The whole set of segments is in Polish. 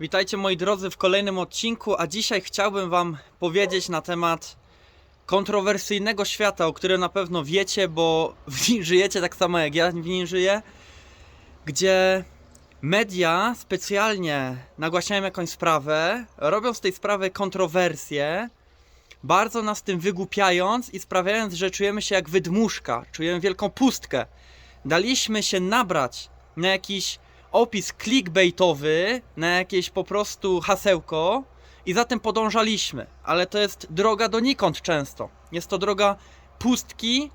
Witajcie moi drodzy w kolejnym odcinku, a dzisiaj chciałbym Wam powiedzieć na temat kontrowersyjnego świata, o którym na pewno wiecie, bo w nim żyjecie tak samo jak ja w nim żyję, gdzie media specjalnie nagłaśniają jakąś sprawę, robią z tej sprawy kontrowersję, bardzo nas tym wygłupiając i sprawiając, że czujemy się jak wydmuszka, czujemy wielką pustkę. Daliśmy się nabrać na jakiś opis clickbaitowy, na jakieś po prostu hasełko i za tym podążaliśmy. Ale to jest droga donikąd często. Jest to droga pustki,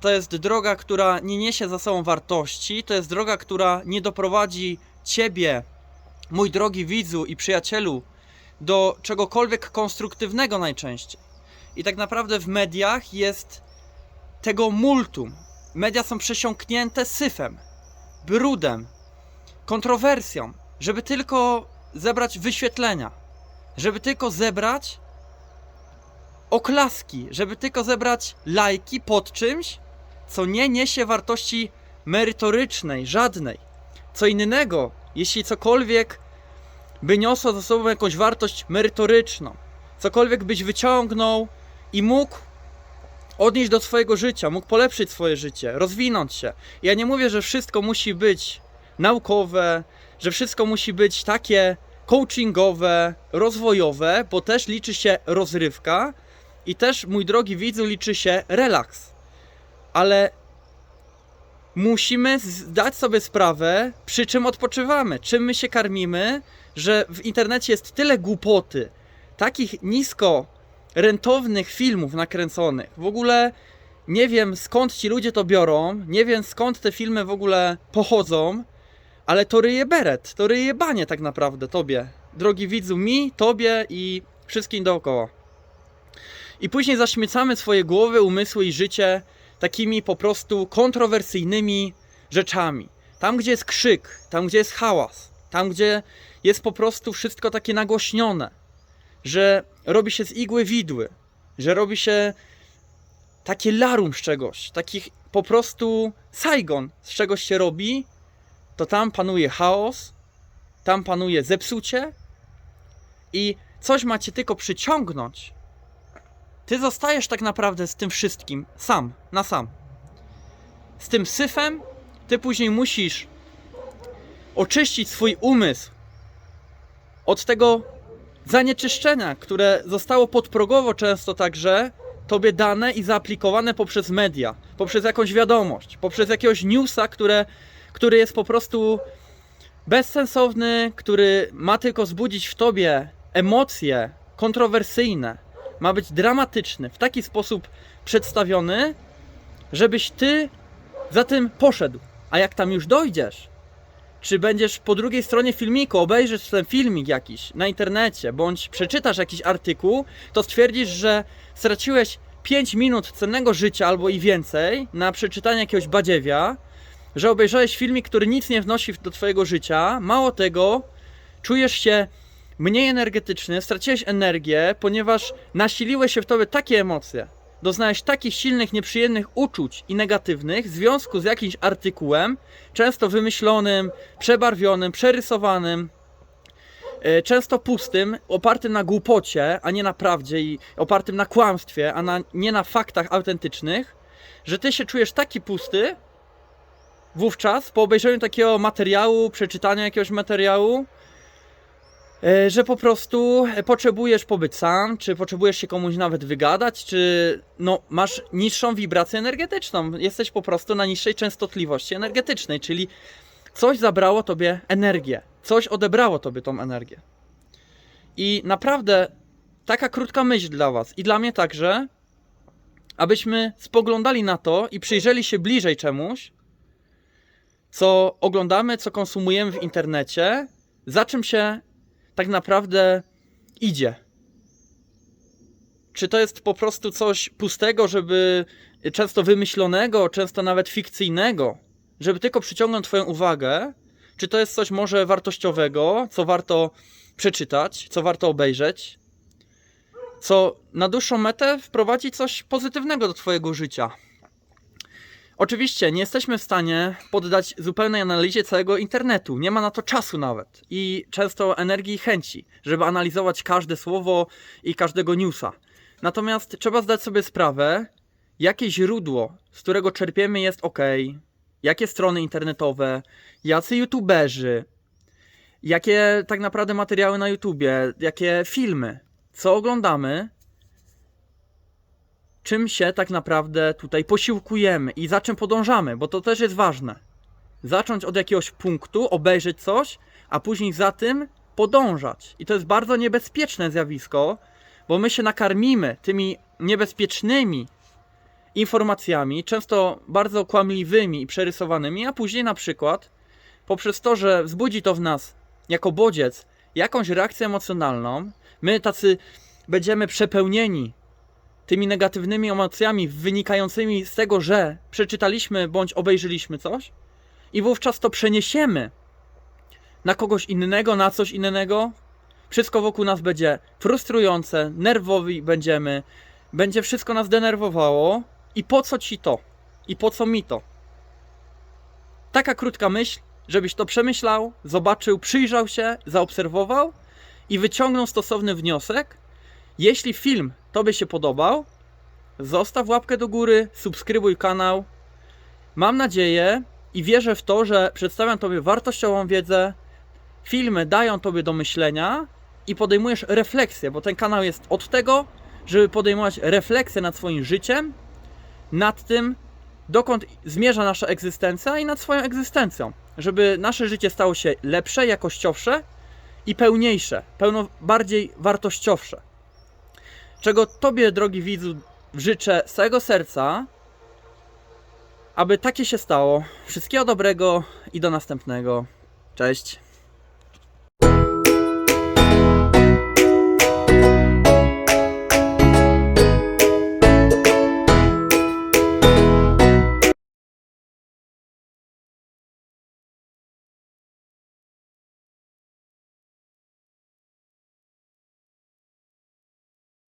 to jest droga, która nie niesie za sobą wartości, to jest droga, która nie doprowadzi ciebie, mój drogi widzu i przyjacielu, do czegokolwiek konstruktywnego najczęściej. I tak naprawdę w mediach jest tego multum. Media są przesiąknięte syfem, brudem, kontrowersją, żeby tylko zebrać wyświetlenia, żeby tylko zebrać oklaski, żeby tylko zebrać lajki pod czymś, co nie niesie wartości merytorycznej, żadnej. Co innego, jeśli cokolwiek by niosło ze sobą jakąś wartość merytoryczną, cokolwiek byś wyciągnął i mógł odnieść do swojego życia, mógł polepszyć swoje życie, rozwinąć się. Ja nie mówię, że wszystko musi być naukowe, że wszystko musi być takie coachingowe, rozwojowe, bo też liczy się rozrywka i też, mój drogi widzu, liczy się relaks. Ale musimy zdać sobie sprawę, przy czym odpoczywamy, czym my się karmimy, że w internecie jest tyle głupoty, takich nisko rentownych filmów nakręconych. W ogóle nie wiem skąd ci ludzie to biorą, nie wiem skąd te filmy w ogóle pochodzą, ale to ryje beret, to ryje banie tak naprawdę tobie, drogi widzu, mi, tobie i wszystkim dookoła. I później zaśmiecamy swoje głowy, umysły i życie takimi po prostu kontrowersyjnymi rzeczami. Tam, gdzie jest krzyk, tam, gdzie jest hałas, tam, gdzie jest po prostu wszystko takie nagłośnione, że robi się z igły widły, że robi się takie larum z czegoś, takich po prostu Saigon z czegoś się robi, to tam panuje chaos, tam panuje zepsucie i coś macie tylko przyciągnąć. Ty zostajesz tak naprawdę z tym wszystkim sam, na sam. Z tym syfem ty później musisz oczyścić swój umysł od tego zanieczyszczenia, które zostało podprogowo często także tobie dane i zaaplikowane poprzez media, poprzez jakąś wiadomość, poprzez jakiegoś newsa, które, który jest po prostu bezsensowny, który ma tylko zbudzić w tobie emocje kontrowersyjne, ma być dramatyczny, w taki sposób przedstawiony, żebyś ty za tym poszedł. A jak tam już dojdziesz, czy będziesz po drugiej stronie filmiku, obejrzysz ten filmik jakiś na internecie, bądź przeczytasz jakiś artykuł, to stwierdzisz, że straciłeś 5 minut cennego życia albo i więcej na przeczytanie jakiegoś badziewia, że obejrzałeś filmik, który nic nie wnosi do twojego życia, mało tego, czujesz się mniej energetyczny, straciłeś energię, ponieważ nasiliły się w tobie takie emocje, doznałeś takich silnych, nieprzyjemnych uczuć i negatywnych w związku z jakimś artykułem, często wymyślonym, przebarwionym, przerysowanym, e, często pustym, opartym na głupocie, a nie na prawdzie i opartym na kłamstwie, a na, nie na faktach autentycznych, że ty się czujesz taki pusty wówczas po obejrzeniu takiego materiału, przeczytaniu jakiegoś materiału, E, że po prostu potrzebujesz pobyć sam, czy potrzebujesz się komuś nawet wygadać, czy no, masz niższą wibrację energetyczną. Jesteś po prostu na niższej częstotliwości energetycznej, czyli coś zabrało tobie energię, coś odebrało tobie tą energię. I naprawdę taka krótka myśl dla Was i dla mnie także, abyśmy spoglądali na to i przyjrzeli się bliżej czemuś, co oglądamy, co konsumujemy w internecie, za czym się tak naprawdę idzie? Czy to jest po prostu coś pustego, żeby często wymyślonego, często nawet fikcyjnego, żeby tylko przyciągnąć Twoją uwagę? Czy to jest coś może wartościowego, co warto przeczytać, co warto obejrzeć, co na dłuższą metę wprowadzi coś pozytywnego do Twojego życia? Oczywiście nie jesteśmy w stanie poddać zupełnej analizie całego internetu. Nie ma na to czasu nawet. I często energii i chęci, żeby analizować każde słowo i każdego newsa. Natomiast trzeba zdać sobie sprawę, jakie źródło, z którego czerpiemy, jest ok, jakie strony internetowe, jacy youtuberzy, jakie tak naprawdę materiały na YouTubie, jakie filmy, co oglądamy, czym się tak naprawdę tutaj posiłkujemy i za czym podążamy, bo to też jest ważne. Zacząć od jakiegoś punktu, obejrzeć coś, a później za tym podążać. I to jest bardzo niebezpieczne zjawisko, bo my się nakarmimy tymi niebezpiecznymi informacjami, często bardzo kłamliwymi i przerysowanymi, a później na przykład poprzez to, że wzbudzi to w nas jako bodziec jakąś reakcję emocjonalną, my tacy będziemy przepełnieni tymi negatywnymi emocjami wynikającymi z tego, że przeczytaliśmy bądź obejrzeliśmy coś i wówczas to przeniesiemy na kogoś innego, na coś innego. Wszystko wokół nas będzie frustrujące, nerwowi będziemy, będzie wszystko nas denerwowało. I po co ci to? I po co mi to? Taka krótka myśl, żebyś to przemyślał, zobaczył, przyjrzał się, zaobserwował i wyciągnął stosowny wniosek. Jeśli film Tobie się podobał, zostaw łapkę do góry, subskrybuj kanał. Mam nadzieję i wierzę w to, że przedstawiam Tobie wartościową wiedzę. Filmy dają Tobie do myślenia i podejmujesz refleksję, bo ten kanał jest od tego, żeby podejmować refleksję nad swoim życiem, nad tym, dokąd zmierza nasza egzystencja i nad swoją egzystencją. Żeby nasze życie stało się lepsze, jakościowsze i pełniejsze, pełno bardziej wartościowsze. Czego Tobie, drogi widzu, życzę z całego serca, aby takie się stało. Wszystkiego dobrego i do następnego. Cześć.